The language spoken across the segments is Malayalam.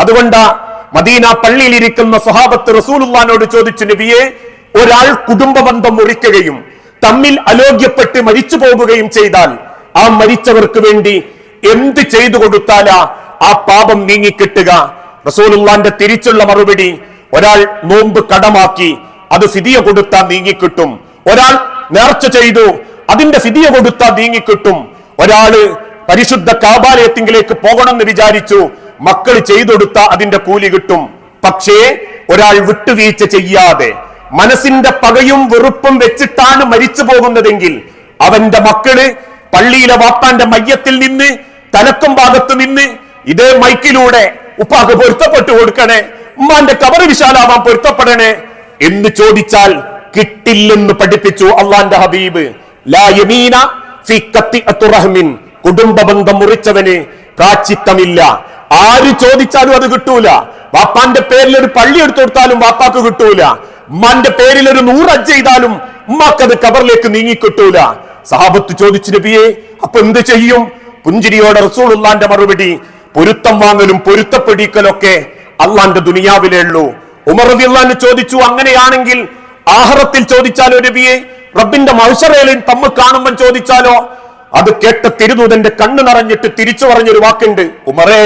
അതുകൊണ്ട് മദീന പള്ളിയിൽ ഇരിക്കുന്ന സ്വഹാബത്ത് റസൂലുള്ളാനോട് ചോദിച്ചു നബിയെ ഒരാൾ കുടുംബ ബന്ധം മുറിക്കുകയും തമ്മിൽ അലോഗ്യപ്പെട്ട് മരിച്ചു പോകുകയും ചെയ്താൽ ആ മരിച്ചവർക്ക് വേണ്ടി എന്ത് ചെയ്തു കൊടുത്താലാ ആ പാപം നീങ്ങിക്കിട്ടുക? റസൂലുള്ളാന്റെ തിരിച്ചുള്ള മറുപടി ഒരാൾ നോമ്പ് കടമാക്കി അത് സ്ഥിതിയ കൊടുത്താൽ നീങ്ങിക്കിട്ടും. ഒരാൾ നേർച്ച ചെയ്തു അതിന്റെ സ്ഥിതിയ കൊടുത്താൽ നീങ്ങിക്കിട്ടും. ഒരാൾ പരിശുദ്ധ കാബാലയത്തിങ്കിലേക്ക് പോകണമെന്ന് വിചാരിച്ചു മക്കൾ ചെയ്തൊടുത്ത അതിന്റെ കൂലി കിട്ടും. പക്ഷേ ഒരാൾ വിട്ടുവീഴ്ച ചെയ്യാതെ മനസ്സിന്റെ പകയും വെറുപ്പും വെച്ചിട്ടാണ് മരിച്ചു പോകുന്നതെങ്കിൽ അവന്റെ മക്കൾ പള്ളിയിലെ വാപ്പാന്റെ മയ്യത്തിൽ നിന്ന് തലക്കും ഭാഗത്ത് നിന്ന് ഇതേ മൈക്കിലൂടെ ഉപ്പാക്ക് പൊരുത്തപ്പെട്ടു കൊടുക്കണേ ഉമ്മാന്റെ കവറ് വിശാലാവാൻ പൊരുത്തപ്പെടണേ എന്ന് ചോദിച്ചാൽ കിട്ടില്ലെന്ന് പഠിപ്പിച്ചു അള്ളാന്റെ ഹബീബ്. കുടുംബ ബന്ധം മുറിച്ചവന് പ്രാച്ചിത്തമില്ല ആര് ചോദിച്ചാലും അത് കിട്ടൂല. വാപ്പാന്റെ പേരിൽ ഒരു പള്ളി എടുത്തു കൊടുത്താലും വാപ്പാക്ക് കിട്ടൂല. ഉമ്മാന്റെ പേരിൽ ഒരു നൂറ് അജ്ജ് ചെയ്താലും ഉമ്മാക്കത് കബറിലേക്ക് നീങ്ങി കിട്ടൂല. സഹാബത്ത് ചോദിച്ചു നബിയെ അപ്പൊ എന്ത് ചെയ്യും? പുഞ്ചിരിയോടെ റസൂലുള്ളാന്റെ മറുപടി പൊരുത്തം വാങ്ങലും പൊരുത്തപ്പെടിക്കലൊക്കെ അള്ളാന്റെ ദുനിയാവിലേ ഉള്ളൂ. ഉമർ റബി അള്ളാന്ന് ചോദിച്ചു അങ്ങനെയാണെങ്കിൽ ആഹറത്തിൽ ചോദിച്ചാലോ നബിയെ? റബ്ബിന്റെ മത്സരയിൽ തമ്മ് കാണുമ്പോൾ ചോദിച്ചാലോ? അത് കേട്ട തിരുദൂതന്റെ കണ്ണു നിറഞ്ഞിട്ട് തിരിച്ചു പറഞ്ഞൊരു വാക്കുണ്ട്. ഉമറേ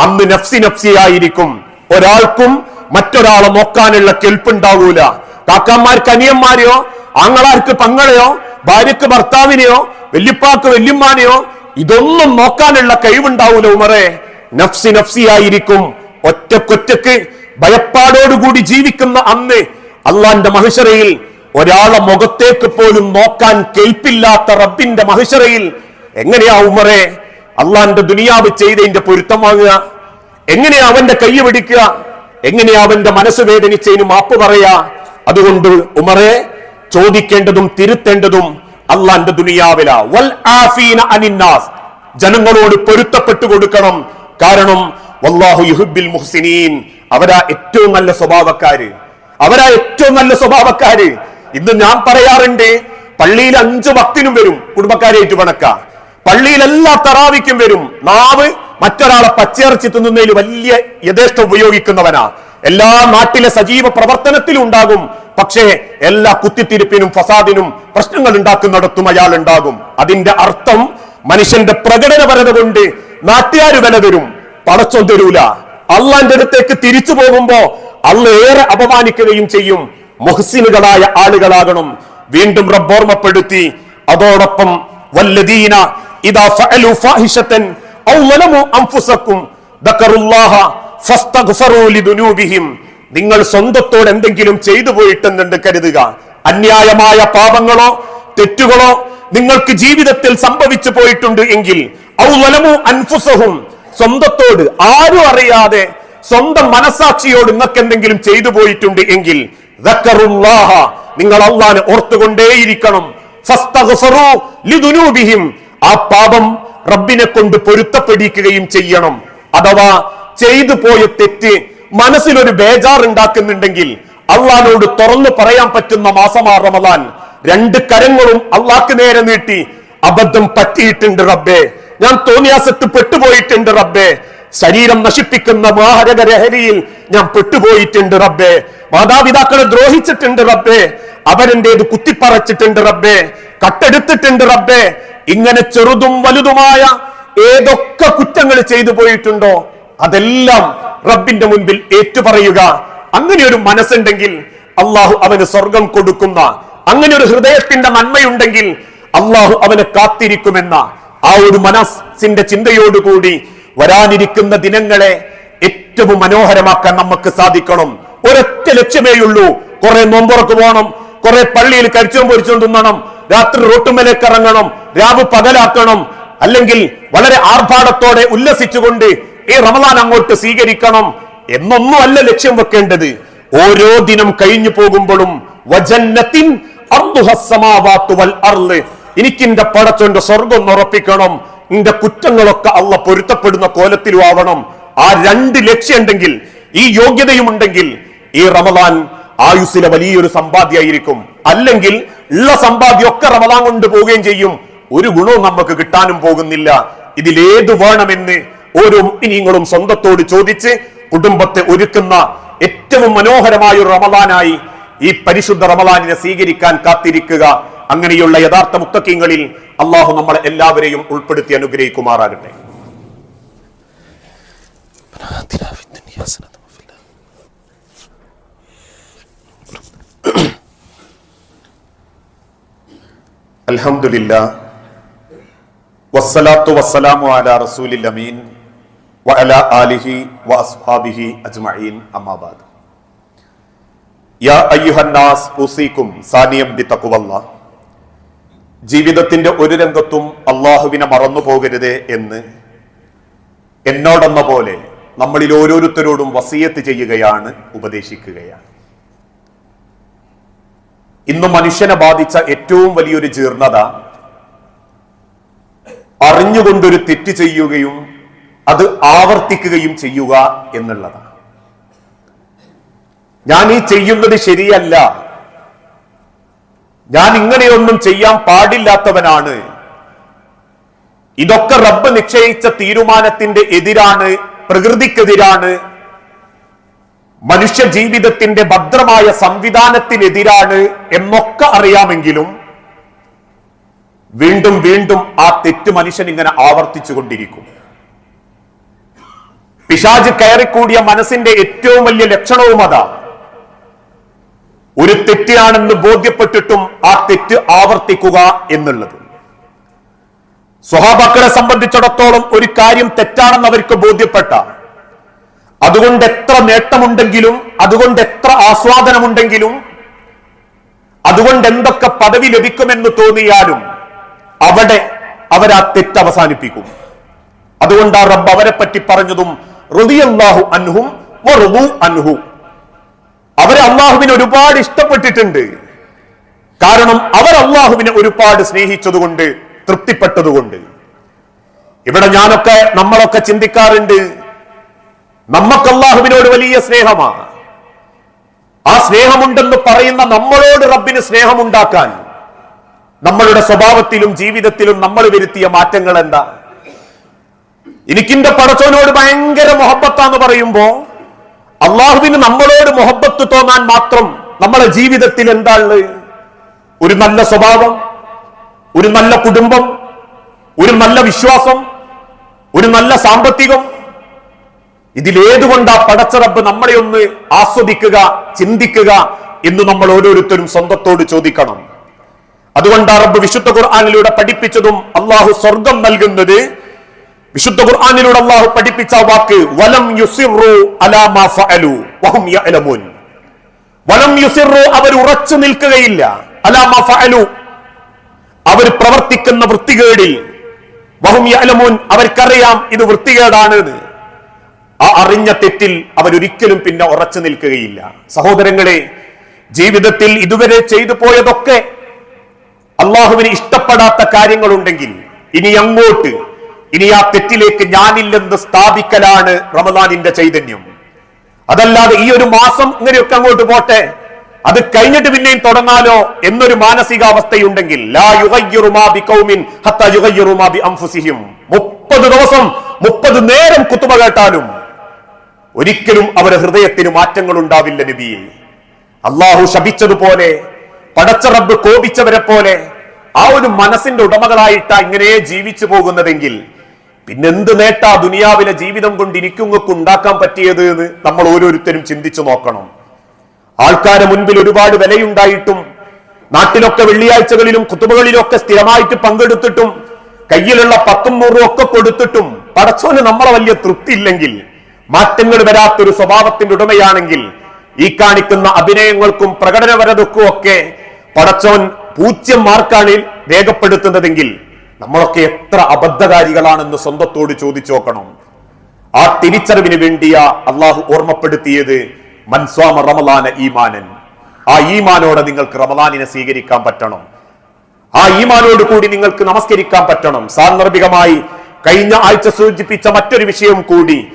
അന്ന് നഫ്സി നഫ്സിയായിരിക്കും. ഒരാൾക്കും മറ്റൊരാളെ നോക്കാനുള്ള കെൽപ്പുണ്ടാവൂല. കാക്കാമാർക്ക് അനിയന്മാരെയോ ആങ്ങളാർക്ക് പങ്ങളെയോ ഭാര്യക്ക് ഭർത്താവിനെയോ വല്യപ്പാക്ക് വല്യമ്മാനെയോ ഇതൊന്നും നോക്കാനുള്ള കഴിവുണ്ടാവൂല ഉമറേ. നഫ്സി നഫ്സിയായിരിക്കും. ഒറ്റക്കൊറ്റക്ക് ഭയപ്പാടോടുകൂടി ജീവിക്കുന്ന അന്ന് അള്ളാന്റെ മഹിഷറയിൽ ഒരാളെ മുഖത്തേക്ക് പോലും നോക്കാൻ കേൾപ്പില്ലാത്ത റബ്ബിന്റെ മഹിഷറയിൽ എങ്ങനെയാ ഉമറെ? അള്ളാന്റെ ദുനിയാവ് ചെയ്തതിന്റെ പൊരുത്തം വാങ്ങുക. എങ്ങനെയാ അവന്റെ കൈ പിടിക്കുക? എങ്ങനെയാ അവന്റെ മനസ്സ് വേദനിച്ചതിന് മാപ്പ് പറയാ അതുകൊണ്ട് ഉമറെ ചോദിക്കേണ്ടതും തിരുത്തേണ്ടതും അള്ളാന്റെ ദുനിയാവില. വൽ ആഫീന ജനങ്ങളോട് പൊരുത്തപ്പെട്ടു കൊടുക്കണം. കാരണം വല്ലാഹു മുഹ്സിനീൻ. അവരാ ഏറ്റവും നല്ല സ്വഭാവക്കാര്. അവരാ ഏറ്റവും നല്ല സ്വഭാവക്കാര്. ഇന്ന് ഞാൻ പറയാറുണ്ട് പള്ളിയിൽ അഞ്ചു ഭക്തിനും വരും. കുടുംബക്കാരെ ഏറ്റുപണക്ക പള്ളിയിൽ എല്ലാ തറാവിക്കും വരും. നാവ് മറ്റൊരാളെ പച്ചയിറച്ചി തിന്നുന്നതിൽ വലിയ യഥേഷ്ടം ഉപയോഗിക്കുന്നവനാ. എല്ലാ നാട്ടിലെ സജീവ പ്രവർത്തനത്തിലും ഉണ്ടാകും. പക്ഷേ എല്ലാ കുത്തിത്തിരിപ്പിനും ഫസാദിനും പ്രശ്നങ്ങൾ ഉണ്ടാക്കുന്നിടത്തും അയാൾ ഉണ്ടാകും. അതിന്റെ അർത്ഥം മനുഷ്യന്റെ പ്രകടനപരത കൊണ്ട് നാട്ടുകാർ വില തരും. പടച്ചൊൻ തരൂല. അള്ളാന്റെ അടുത്തേക്ക് തിരിച്ചു പോകുമ്പോ അള്ള ഏറെ അപമാനിക്കുകയും ചെയ്യും. മുഹസിനുകളായ ആളുകളാകണം. വീണ്ടും റബ്ബോർമ്മപ്പെടുത്തി അതോടൊപ്പം വല്ലദീന ഇദാ ഫാഹിശതൻ ദക്കറുല്ലാഹ ഫസ്തഗ്ഫറൂ നിങ്ങൾ സ്വന്തത്തോട് എന്തെങ്കിലും ചെയ്തു പോയിട്ടെന്നുണ്ട് കരുതുക. അന്യായമായ പാപങ്ങളോ തെറ്റുകളോ നിങ്ങൾക്ക് ജീവിതത്തിൽ സംഭവിച്ചു പോയിട്ടുണ്ട് എങ്കിൽ ഔ അൻഫുസഹും സ്വന്തത്തോട് ആരും അറിയാതെ സ്വന്തം മനസാക്ഷിയോട് നിങ്ങൾക്ക് എന്തെങ്കിലും ചെയ്തു പോയിട്ടുണ്ട് എങ്കിൽ നിങ്ങൾ അള്ളാനെ ഓർത്തുകൊണ്ടേയിരിക്കണം. ആ പാപം റബ്ബിനെ കൊണ്ട് പൊരുത്തപ്പെടിക്കുകയും ചെയ്യണം. അഥവാ ചെയ്തു പോയ തെറ്റ് മനസ്സിലൊരു ബേജാർ ഉണ്ടാക്കുന്നുണ്ടെങ്കിൽ അള്ളഹാനോട് തുറന്നു പറയാൻ പറ്റുന്ന മാസമാ റമദാൻ. രണ്ട് കരങ്ങളും അള്ളാഹ്ക്ക് നേരെ നീട്ടി അബദ്ധം പറ്റിയിട്ടുണ്ട് റബ്ബേ. ഞാൻ തോന്നിയാസത്ത് പെട്ടുപോയിട്ടുണ്ട് റബ്ബേ. ശരീരം നശിപ്പിക്കുന്ന മാഹരക ലഹരിയിൽ ഞാൻ പെട്ടുപോയിട്ടുണ്ട് റബ്ബേ. മാതാപിതാക്കളെ ദ്രോഹിച്ചിട്ടുണ്ട് റബ്ബേ. അവരെന്റേത് കുത്തിപ്പറച്ചിട്ടുണ്ട് റബ്ബേ. കട്ടെടുത്തിട്ടുണ്ട് റബ്ബേ. ഇങ്ങനെ ചെറുതും വലുതുമായ ഏതൊക്കെ കുറ്റങ്ങൾ ചെയ്തു പോയിട്ടുണ്ടോ അതെല്ലാം റബ്ബിന്റെ മുൻപിൽ ഏറ്റുപറയുക. അങ്ങനെ ഒരു മനസ്സുണ്ടെങ്കിൽ അള്ളാഹു അവന് സ്വർഗം കൊടുക്കുന്ന അങ്ങനെ ഒരു ഹൃദയത്തിന്റെ നന്മയുണ്ടെങ്കിൽ അള്ളാഹു അവനെ കാത്തിരിക്കുമെന്ന ആ ഒരു മനസ്സിന്റെ ചിന്തയോടുകൂടി വരാനിരിക്കുന്ന ദിനങ്ങളെ ഏറ്റവും മനോഹരമാക്കാൻ നമുക്ക് സാധിക്കണം. ഒരൊറ്റ ലക്ഷ്യമേയുള്ളൂ. കുറെ നോമ്പുറക്ക് പോകണം കുറെ പള്ളിയിൽ കരിച്ചോം പൊരിച്ചോണ്ട് തിന്നണം രാത്രി റോട്ടുമലേക്ക് ഇറങ്ങണം രാവ് പകലാക്കണം അല്ലെങ്കിൽ വളരെ ആർഭാടത്തോടെ ഉല്ലസിച്ചുകൊണ്ട് ഈ റമദാൻ അങ്ങോട്ട് സ്വീകരിക്കണം എന്നൊന്നുമല്ല ലക്ഷ്യം വെക്കേണ്ടത്. ഓരോ ദിനം കഴിഞ്ഞു പോകുമ്പോഴും വജന്നത്തിൻ എന്റെ അർൾ എനിക്കിന്റെ പടച്ചോന്റെ സ്വർഗം ഉറപ്പിക്കണം. നിന്റെ കുറ്റങ്ങളൊക്കെ അള്ള പൊരുത്തപ്പെടുന്ന കോലത്തിലും ആവണം. ആ രണ്ട് ലക്ഷ്യം ഉണ്ടെങ്കിൽ ഈ യോഗ്യതയും ഉണ്ടെങ്കിൽ ഈ റമദാൻ ആയുസിലെ വലിയൊരു സമ്പാദ്യമായിരിക്കും. അല്ലെങ്കിൽ ഉള്ള സമ്പാദ്യമൊക്കെ റമദാൻ കൊണ്ട് പോവുകയും ചെയ്യും. ഒരു ഗുണവും നമുക്ക് കിട്ടാനും പോകുന്നില്ല. ഇതിലേത് വേണമെന്ന് ഓരോ ഇനിങ്ങളും സ്വന്തത്തോട് ചോദിച്ച് കുടുംബത്തെ ഒരുക്കുന്ന ഏറ്റവും മനോഹരമായ ഒരു റമദാനായി ഈ പരിശുദ്ധ റമദാനിനെ സ്വീകരിക്കാൻ കാത്തിരിക്കുക. അങ്ങനെയുള്ള യഥാർത്ഥ മുത്തക്കിങ്ങളിൽ അള്ളാഹു നമ്മളെ എല്ലാവരെയും ഉൾപ്പെടുത്തി അനുഗ്രഹിക്കുമാറാകട്ടെ. അൽഹംദുലില്ല. വസ്സലാത്തു വസ്സലാമു അലാ റസൂലിൽ അമീൻ. വഅല ആലിഹി വഅസ്ഹാബിഹി അജ്മഈൻ. അമ്മാ യാ അയ്യുഹന്നാസ് ഉസീക്കും സാനിയം ബി ജീവിതത്തിന്റെ ഒരു രംഗത്തും അള്ളാഹുവിനെ മറന്നു പോകരുത് എന്ന് എന്നോടെന്ന പോലെ നമ്മളിൽ ഓരോരുത്തരോടും വസീയത്ത് ചെയ്യുകയാണ് ഉപദേശിക്കുകയാണ്. ഇന്ന് മനുഷ്യനെ ബാധിച്ച ഏറ്റവും വലിയൊരു ജീർണത അറിഞ്ഞുകൊണ്ടൊരു തെറ്റ് ചെയ്യുകയും അത് ആവർത്തിക്കുകയും ചെയ്യുക എന്നുള്ളതാണ്. ഞാൻ ഈ ചെയ്യുന്നത് ശരിയല്ല. ഞാൻ ഇങ്ങനെയൊന്നും ചെയ്യാൻ പാടില്ലാത്തവനാണ്. ഇതൊക്കെ റബ്ബ് നിശ്ചയിച്ച തീരുമാനത്തിന്റെ എതിരാണ് പ്രകൃതിക്കെതിരാണ് മനുഷ്യ ജീവിതത്തിന്റെ ഭദ്രമായ സംവിധാനത്തിനെതിരാണ് എന്നൊക്കെ അറിയാമെങ്കിലും വീണ്ടും വീണ്ടും ആ തെറ്റ് മനുഷ്യൻ ഇങ്ങനെ ആവർത്തിച്ചു കൊണ്ടിരിക്കും. പിശാജ് കയറിക്കൂടിയ മനസ്സിന്റെ ഏറ്റവും വലിയ ലക്ഷണവും അതാ. ഒരു തെറ്റിയാണെന്ന് ബോധ്യപ്പെട്ടിട്ടും ആ തെറ്റ് ആവർത്തിക്കുക എന്നുള്ളത്. സ്വഹാബക്കളെ സംബന്ധിച്ചിടത്തോളം ഒരു കാര്യം തെറ്റാണെന്ന് അവർക്ക് ബോധ്യപ്പെട്ട. അതുകൊണ്ട് എത്ര നേട്ടമുണ്ടെങ്കിലും അതുകൊണ്ട് എത്ര ആസ്വാദനമുണ്ടെങ്കിലും അതുകൊണ്ട് എന്തൊക്കെ പദവി ലഭിക്കുമെന്ന് തോന്നിയാലും അവിടെ അവരാ തെറ്റ് അവസാനിപ്പിക്കും. അതുകൊണ്ട് ആ റബ്ബ് അവരെ പറ്റി പറഞ്ഞതും റുദിയല്ലാഹു അൻഹും അൻഹു. അവരെ അള്ളാഹുവിനെ ഒരുപാട് ഇഷ്ടപ്പെട്ടിട്ടുണ്ട്. കാരണം അവർ അള്ളാഹുവിനെ ഒരുപാട് സ്നേഹിച്ചതുകൊണ്ട് തൃപ്തിപ്പെട്ടതുകൊണ്ട്. ഇവിടെ ഞാനൊക്കെ നമ്മളൊക്കെ ചിന്തിക്കാറുണ്ട് നമുക്ക് അള്ളാഹുവിനോട് വലിയ സ്നേഹമാണ്. ആ സ്നേഹമുണ്ടെന്ന് പറയുന്ന നമ്മളോട് റബ്ബിന് സ്നേഹമുണ്ടാക്കാൻ നമ്മളുടെ സ്വഭാവത്തിലും ജീവിതത്തിലും നമ്മൾ വരുത്തിയ മാറ്റങ്ങൾ എന്താ എനിക്കിന്റെ പടച്ചോനോട് ഭയങ്കര മൊഹബത്താന്ന് പറയുമ്പോ അള്ളാഹുവിന് നമ്മളോട് മൊഹബത്ത് തോന്നാൻ മാത്രം നമ്മളെ ജീവിതത്തിൽ എന്താണ് ഒരു നല്ല സ്വഭാവം ഒരു നല്ല കുടുംബം ഒരു നല്ല വിശ്വാസം ഒരു നല്ല സാമ്പത്തികം ഇതിലേതുകൊണ്ട് പടച്ചറബ് നമ്മളെ ഒന്ന് ആസ്വദിക്കുക ചിന്തിക്കുക എന്ന് നമ്മൾ ഓരോരുത്തരും സ്വന്തത്തോട് ചോദിക്കണം. അതുകൊണ്ട് അറബ് വിശുദ്ധ ഖുർആാനിലൂടെ പഠിപ്പിച്ചതും അള്ളാഹു സ്വർഗം നൽകുന്നത് വിശുദ്ധ ഖുർആാനിലൂടെ അള്ളാഹു പഠിപ്പിച്ച വാക്ക് വലം യുസിറു അലാ മാ ഫഅലു വഹും വലം യുസിറു അവർ ഉറച്ചു നിൽക്കുകയില്ല. അലാമു അവർ പ്രവർത്തിക്കുന്ന വൃത്തികേടിൽ. വഹും യഅലമൂൻ അവർക്കറിയാം ഇത് വൃത്തികേടാണ് എന്ന്. ആ അറിഞ്ഞ തെറ്റിൽ അവരൊരിക്കലും പിന്നെ ഉറച്ചു നിൽക്കുകയില്ല. സഹോദരങ്ങളെ ജീവിതത്തിൽ ഇതുവരെ ചെയ്തു പോയതൊക്കെ അള്ളാഹുവിന് ഇഷ്ടപ്പെടാത്ത കാര്യങ്ങളുണ്ടെങ്കിൽ ഇനി അങ്ങോട്ട് ഇനി ആ തെറ്റിലേക്ക് ഞാനില്ലെന്ന് സ്ഥാപിക്കലാണ് റമദാനിന്റെ ചൈതന്യം. അതല്ലാതെ ഈ ഒരു മാസം ഇങ്ങനെയൊക്കെ അങ്ങോട്ട് പോട്ടെ. അത് കഴിഞ്ഞിട്ട് പിന്നെയും തുടങ്ങാലോ എന്നൊരു മാനസികാവസ്ഥയുണ്ടെങ്കിൽ. മുപ്പത് ദിവസം മുപ്പത് നേരം കുത്തുമ കേട്ടാലും ഒരിക്കലും അവരുടെ ഹൃദയത്തിന് മാറ്റങ്ങൾ ഉണ്ടാവില്ല നബിയെ. അള്ളാഹു ശപിച്ചതുപോലെ പടച്ച റബ്ബ് കോപിച്ചവരെ പോലെ ആ ഒരു മനസ്സിന്റെ ഉടമകളായിട്ടാ ഇങ്ങനെ ജീവിച്ചു പോകുന്നതെങ്കിൽ പിന്നെന്ത് നേട്ടാ ദുനിയാവിലെ ജീവിതം കൊണ്ട് എനിക്കുങ്ങൾക്ക് ഉണ്ടാക്കാൻ പറ്റിയത് എന്ന് നമ്മൾ ഓരോരുത്തരും ചിന്തിച്ചു നോക്കണം. ആൾക്കാരെ മുൻപിൽ ഒരുപാട് വിലയുണ്ടായിട്ടും നാട്ടിലൊക്കെ വെള്ളിയാഴ്ചകളിലും കുത്തുബകളിലൊക്കെ സ്ഥിരമായിട്ട് പങ്കെടുത്തിട്ടും കയ്യിലുള്ള പത്തും നൂറും ഒക്കെ കൊടുത്തിട്ടും പടച്ചോന് നമ്മളെ വലിയ തൃപ്തി ഇല്ലെങ്കിൽ മാറ്റങ്ങൾ വരാത്തൊരു സ്വഭാവത്തിന്റെ ഉടമയാണെങ്കിൽ ഈ കാണിക്കുന്ന അഭിനയങ്ങൾക്കും പ്രകടനപരതക്കും ഒക്കെ പടച്ചവൻ പൂജ്യം മാർക്കാണ് രേഖപ്പെടുത്തുന്നതെങ്കിൽ നമ്മളൊക്കെ എത്ര അബദ്ധകാരികളാണെന്ന് സ്വന്തത്തോട് ചോദിച്ചു നോക്കണം. ആ തിരിച്ചറിവിന് വേണ്ടിയ അള്ളാഹു ഓർമ്മപ്പെടുത്തിയത് മൻസ്വാമ റമലാന ഈമാനൻ. ആ ഈമാനോടെ നിങ്ങൾക്ക് റമലാനിനെ സ്വീകരിക്കാൻ പറ്റണം. ആ ഈമാനോട് കൂടി നിങ്ങൾക്ക് നമസ്കരിക്കാൻ പറ്റണം. സാന്ദർഭികമായി കഴിഞ്ഞ ആഴ്ച സൂചിപ്പിച്ച മറ്റൊരു വിഷയം കൂടി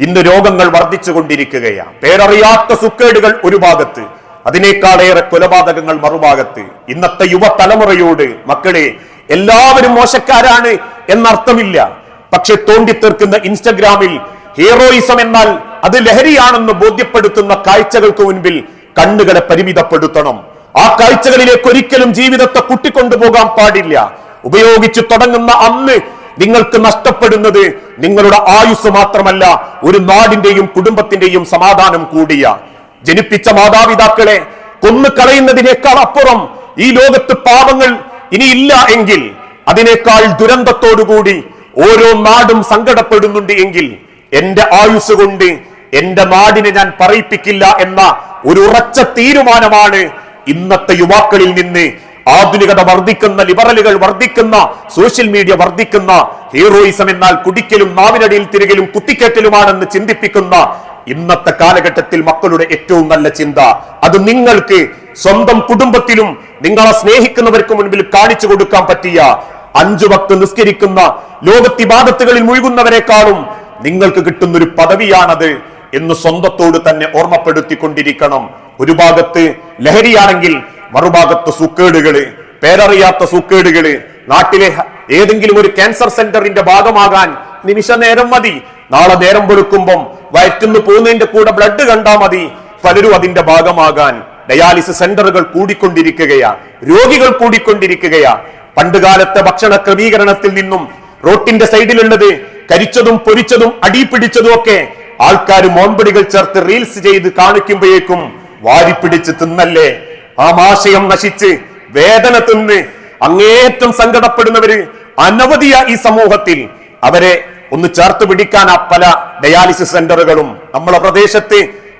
ഇന്ന് രോഗങ്ങൾ വർദ്ധിച്ചു കൊണ്ടിരിക്കുകയാണ് പേരറിയാത്ത സുക്കേടുകൾ ഒരു ഭാഗത്ത് അതിനേക്കാളേറെ കൊലപാതകങ്ങൾ മറുഭാഗത്ത്. ഇന്നത്തെ യുവതലമുറയോട് മക്കളെ എല്ലാവരും മോശക്കാരാണ് എന്നർത്ഥമില്ല. പക്ഷെ തോണ്ടിത്തീർക്കുന്ന ഇൻസ്റ്റഗ്രാമിൽ ഹീറോയിസം എന്നാൽ അത് ലഹരിയാണെന്ന് ബോധ്യപ്പെടുത്തുന്ന കാഴ്ചകൾക്ക് മുൻപിൽ കണ്ണുകളെ പരിമിതപ്പെടുത്തണം. ആ കാഴ്ചകളിലേക്ക് ഒരിക്കലും ജീവിതത്തെ കുട്ടിക്കൊണ്ടുപോകാൻ പാടില്ല. ഉപയോഗിച്ചു തുടങ്ങുന്ന അന്ന് നിങ്ങൾക്ക് നഷ്ടപ്പെടുന്നത് നിങ്ങളുടെ ആയുസ് മാത്രമല്ല ഒരു നാടിന്റെയും കുടുംബത്തിന്റെയും സമാധാനം കൂടിയ. ജനിപ്പിച്ച മാതാപിതാക്കളെ കൊന്നു കളയുന്നതിനേക്കാൾ അപ്പുറം ഈ ലോകത്ത് പാപങ്ങൾ ഇനിയില്ല എങ്കിൽ അതിനേക്കാൾ ദുരന്തത്തോടുകൂടി ഓരോ നാടും സങ്കടപ്പെടുന്നുണ്ട് എങ്കിൽ എന്റെ ആയുസ് കൊണ്ട് എന്റെ നാടിനെ ഞാൻ പറയിപ്പിക്കില്ല എന്ന ഒരു ഉറച്ച തീരുമാനമാണ് ഇന്നത്തെ യുവാക്കളിൽ നിന്ന് ആധുനികത വർദ്ധിക്കുന്ന ലിബറലുകൾ വർദ്ധിക്കുന്ന സോഷ്യൽ മീഡിയ വർദ്ധിക്കുന്ന ഹീറോയിസം എന്നാൽ കുടിക്കലും നാവിനടിയിൽ തിരികലും കുത്തിക്കെട്ടലുമാണെന്ന് ചിന്തിപ്പിക്കുന്ന ഇന്നത്തെ കാലഘട്ടത്തിൽ മക്കളുടെ ഏറ്റവും നല്ല ചിന്ത. അത് നിങ്ങൾക്ക് സ്വന്തം കുടുംബത്തിലും നിങ്ങളെ സ്നേഹിക്കുന്നവർക്ക് മുൻപിൽ കാണിച്ചു കൊടുക്കാൻ പറ്റിയ അഞ്ചു ഭക്ത് നിസ്കരിക്കുന്ന ലോകത്തിബാദത്തുകളിൽ മുഴുകുന്നവരെക്കാളും നിങ്ങൾക്ക് കിട്ടുന്ന ഒരു പദവിയാണത് എന്ന് സ്വന്തത്തോട് തന്നെ ഓർമ്മപ്പെടുത്തിക്കൊണ്ടിരിക്കണം. ഒരു ഭാഗത്ത് ലഹരിയാണെങ്കിൽ മറുഭാഗത്ത് സുക്കേടുകൾ പേരറിയാത്ത സുക്കേടുകൾ നാട്ടിലെ ഏതെങ്കിലും ഒരു ക്യാൻസർ സെന്ററിന്റെ ഭാഗമാകാൻ നിമിഷ നേരം മതി. നാളെ നേരം പൊടുക്കുമ്പം വയറ്റുന്നു പോകുന്നതിന്റെ കൂടെ ബ്ലഡ് കണ്ടാ മതി. പലരും അതിന്റെ ഭാഗമാകാൻ ഡയാലിസിസ് സെന്ററുകൾ കൂടിക്കൊണ്ടിരിക്കുകയാ. രോഗികൾ കൂടിക്കൊണ്ടിരിക്കുകയാ. പണ്ടുകാലത്തെ ഭക്ഷണ ക്രമീകരണത്തിൽ നിന്നും റോട്ടിന്റെ സൈഡിലുള്ളത് കരിച്ചതും പൊരിച്ചതും അടിപിടിച്ചതും ഒക്കെ ആൾക്കാർ മോൺപടികൾ ചേർത്ത് റീൽസ് ചെയ്ത് കാണിക്കുമ്പോഴേക്കും വാരിപ്പിടിച്ച് തിന്നല്ലേ? ആ ആശയം നശിച്ച് വേദന തിന്ന് അങ്ങേറ്റം സങ്കടപ്പെടുന്നവര് അനവധിയ ഈ സമൂഹത്തിൽ. അവരെ ഒന്ന് ചേർത്ത് പിടിക്കാൻ ആ പല ഡയാലിസിസ് സെന്ററുകളും നമ്മളെ പ്രദേശത്ത്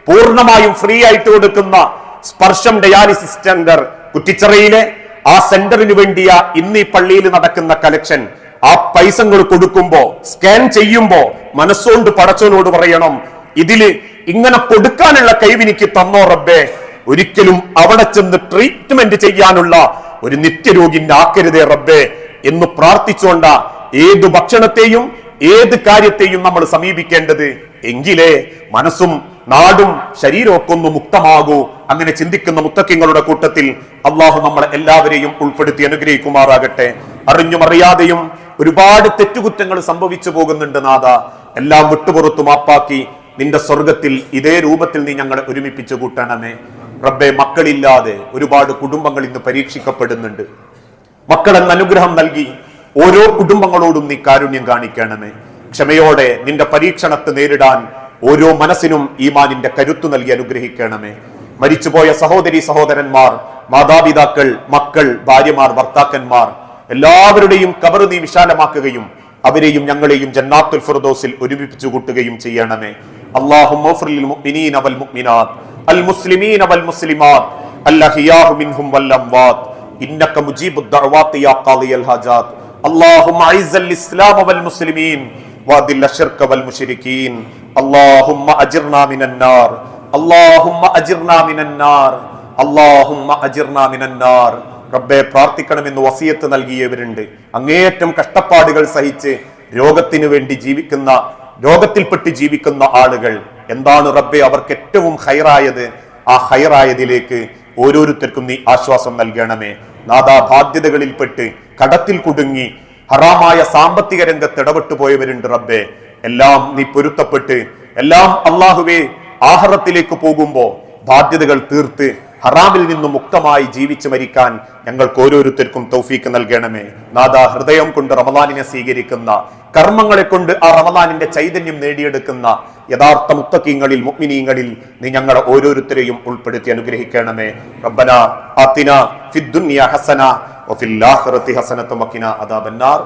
പൂർണമായും ഫ്രീ ആയിട്ട് കൊടുക്കുന്ന സ്പർശം ഡയാലിസിസ് സെന്റർ കുറ്റിച്ചിറയിലെ ആ സെന്ററിന് വേണ്ടിയ ഇന്ന് ഈ പള്ളിയിൽ നടക്കുന്ന കലക്ഷൻ ആ പൈസങ്ങൾ കൊടുക്കുമ്പോ സ്കാൻ ചെയ്യുമ്പോ മനസ്സുകൊണ്ട് പടച്ചവനോട് പറയണം ഇതിൽ ഇങ്ങനെ കൊടുക്കാനുള്ള കൈവിനിക്ക് തന്നോ റബ്ബേ? ഒരിക്കലും അവിടെ ചെന്ന് ട്രീറ്റ്മെന്റ് ചെയ്യാനുള്ള ഒരു നിത്യരോഗിന്റെ ആക്കരുതേ റബ്ബേ എന്ന് പ്രാർത്ഥിച്ചുകൊണ്ട ഏത് ഭക്ഷണത്തെയും ഏത് കാര്യത്തെയും നമ്മൾ സമീപിക്കേണ്ടത്. എങ്കിലേ മനസ്സും നാടും ശരീരമൊക്കെ ഒന്ന് മുക്തമാകൂ. അങ്ങനെ ചിന്തിക്കുന്ന മുത്തക്കിങ്ങളുടെ കൂട്ടത്തിൽ അള്ളാഹു നമ്മളെ എല്ലാവരെയും ഉൾപ്പെടുത്തി അനുഗ്രഹിക്കുമാറാകട്ടെ. അറിഞ്ഞും അറിയാതെയും ഒരുപാട് തെറ്റുകുറ്റങ്ങൾ സംഭവിച്ചു പോകുന്നുണ്ട് നാഥ. എല്ലാം വിട്ടുപുറത്തു മാപ്പാക്കി നിന്റെ സ്വർഗത്തിൽ ഇതേ രൂപത്തിൽ നീ ഞങ്ങളെ ഒരുമിപ്പിച്ചു കൂട്ടണമേ. റബ്ബെ മക്കളില്ലാതെ ഒരുപാട് കുടുംബങ്ങൾ ഇന്ന് പരീക്ഷിക്കപ്പെടുന്നുണ്ട്. മക്കളെന്ന അനുഗ്രഹം നൽകി ഓരോ കുടുംബങ്ങളോടും നീ കാരുണ്യം കാണിക്കണമേ. ക്ഷമയോടെ നിന്റെ പരീക്ഷണത്തെ നേരിടാൻ ഓരോ മനസ്സിനും ഈമാനിന്റെ കരുത്തു നൽകി അനുഗ്രഹിക്കണമേ. മരിച്ചുപോയ സഹോദരി സഹോദരന്മാർ മാതാപിതാക്കൾ മക്കൾ ഭാര്യമാർ ഭർത്താക്കന്മാർ എല്ലാവരുടെയും കവർ നീ വിശാലമാക്കുകയും അവരെയും ഞങ്ങളെയും ജന്നാത്തുൽ ഫിർദോസിൽ ഒരുമിപ്പിച്ചു കൂട്ടുകയും ചെയ്യണമേ. അല്ലാഹുമ്മ اغفر للمؤمنين والمؤمنات المسلمين والمسلمات الأحياء منهم والأموات إنك مجيب الدعوات يا قاضي الحاجات اللهم أعز الإسلام والمسلمين وأذل الشرك والمشركين اللهم أجرنا من النار اللهم أجرنا من النار اللهم أجرنا من النار റബ്ബെ പ്രാർത്ഥിക്കണമെന്ന് വസിയത്ത് നൽകിയവരുണ്ട് അങ്ങേയറ്റം കഷ്ടപ്പാടുകൾ സഹിച്ച് രോഗത്തിന് വേണ്ടി ജീവിക്കുന്ന രോഗത്തിൽപ്പെട്ട് ജീവിക്കുന്ന ആളുകൾ എന്താണ് റബ്ബെ അവർക്ക് ഏറ്റവും ഹൈറായത്? ആ ഹൈറായതിലേക്ക് ഓരോരുത്തർക്കും നീ ആശ്വാസം നൽകണമേ. നാദാ ബാധ്യതകളിൽപ്പെട്ട് കടത്തിൽ കുടുങ്ങി ഹറാമായ സാമ്പത്തിക രംഗത്ത് ഇടപെട്ടു പോയവരുണ്ട് റബ്ബെ. എല്ലാം നീ പൊരുത്തപ്പെട്ട് എല്ലാം അള്ളാഹുവേ ആഹാരത്തിലേക്ക് പോകുമ്പോൾ ബാധ്യതകൾ തീർത്ത് ഹറാമിൽ നിന്നും മുക്തമായി ജീവിച്ച് മരിക്കാൻ ഞങ്ങൾക്ക് ഓരോരുത്തർക്കും തൗഫീക്ക് നൽകണമേ. നാദാ ഹൃദയം കൊണ്ട് റമദാനിനെ സ്വീകരിക്കുന്ന കർമ്മങ്ങളെ കൊണ്ട് ആ റമദാനിന്റെ ചൈതന്യം നേടിയെടുക്കുന്ന യഥാർത്ഥ മുത്തക്കീങ്ങളിൽ മുഗ്മിനീങ്ങളിൽ നീ ഞങ്ങളെ ഓരോരുത്തരെയും ഉൾപ്പെടുത്തി അനുഗ്രഹിക്കണമേ. റബ്ബന ആത്തിന ഫിദ്ദുനിയ ഹസന വഫിൽ ആഖിറതി ഹസനത്തും വഖിന അദാബന്നാർ.